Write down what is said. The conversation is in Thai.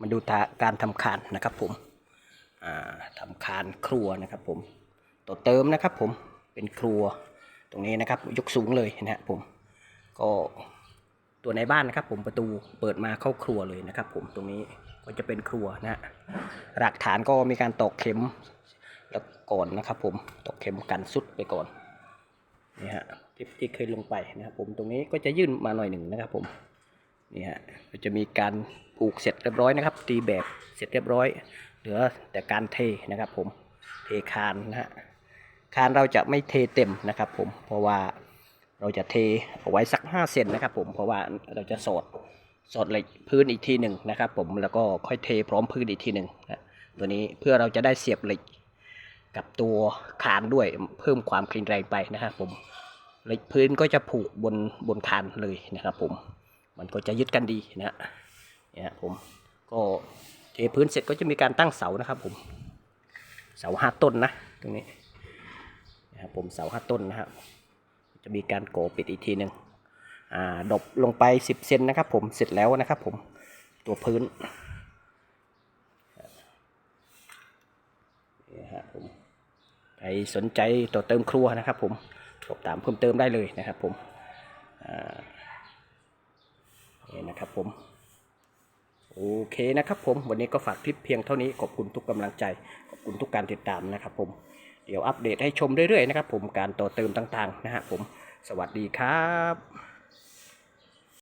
มาดูาการทำคานนะครับผมทำคานครัวนะครับผมต่อเติมนะครับผมเป็นครัวตรงนี้นะครับยกสูงเลยนะฮะผมก็ตัวในบ้านนะครับ ผมประตูเปิดมาเข้าครัวเลยนะครับ ผมตรงนี้ก็จะเป็นครัวนะฮะหลักฐานก็มีการตอกเข็มแล้วก่อนนะครับ ผมตอกเข็มกันสุดไปก่อนนี่ฮะที่ที่เคยลงไปนะครับผมตรงนี้ก็จะยื่นมาหน่อยหนึ่งนะครับผม นี่ฮะก็จะมีการผูกเสร็จเรียบร้อยนะครับ ตีแบบเสร็จเรียบร้อย เหลือแต่การเทนะครับผมเทคานนะฮะคานเราจะไม่เทเต็มนะครับผมเพราะว่าเราจะเทเอาไว้สัก5เซนนะครับผมเพราะว่าเราจะสอดสอดเหล็กพื้นอีกทีหนึ่งนะครับผมแล้วก็ค่อยเทพร้อมพื้นอีกทีหนึ่งนะตัวนี้เพื่อเราจะได้เสียบเหล็กกับตัวคานด้วยเพิ่มความแข็งแรงไปนะครับผมเหล็กพื้นก็จะผูกบนบนคานเลยนะครับผม มันก็จะยึดกันดีนะฮะเนี่ยผมก็เทพื้นเสร็จก็จะมีการตั้งเสานะครับผมเสาห้าต้นนะตรงนี้นะครับผมเสาห้าต้นนะครับจะมีการโกปิดอีกทีหนึ่งอ่าดบลงไปสิบเซนนะครับผมเสร็จแล้วนะครับผมตัวพื้นนี่ฮะผมใครสนใจต่อเติมครัวนะครับผมสอบถามเพิ่มเติมได้เลยนะครับผมอ่า นะครับผม โอเคนะครับผม วันนี้ก็ฝากคลิปเพียงเท่านี้ ขอบคุณทุกกำลังใจ ขอบคุณทุกการติดตามนะครับผม เดี๋ยวอัปเดตให้ชมเรื่อยๆนะครับผม การต่อเติมต่างๆนะฮะผม สวัสดีครับ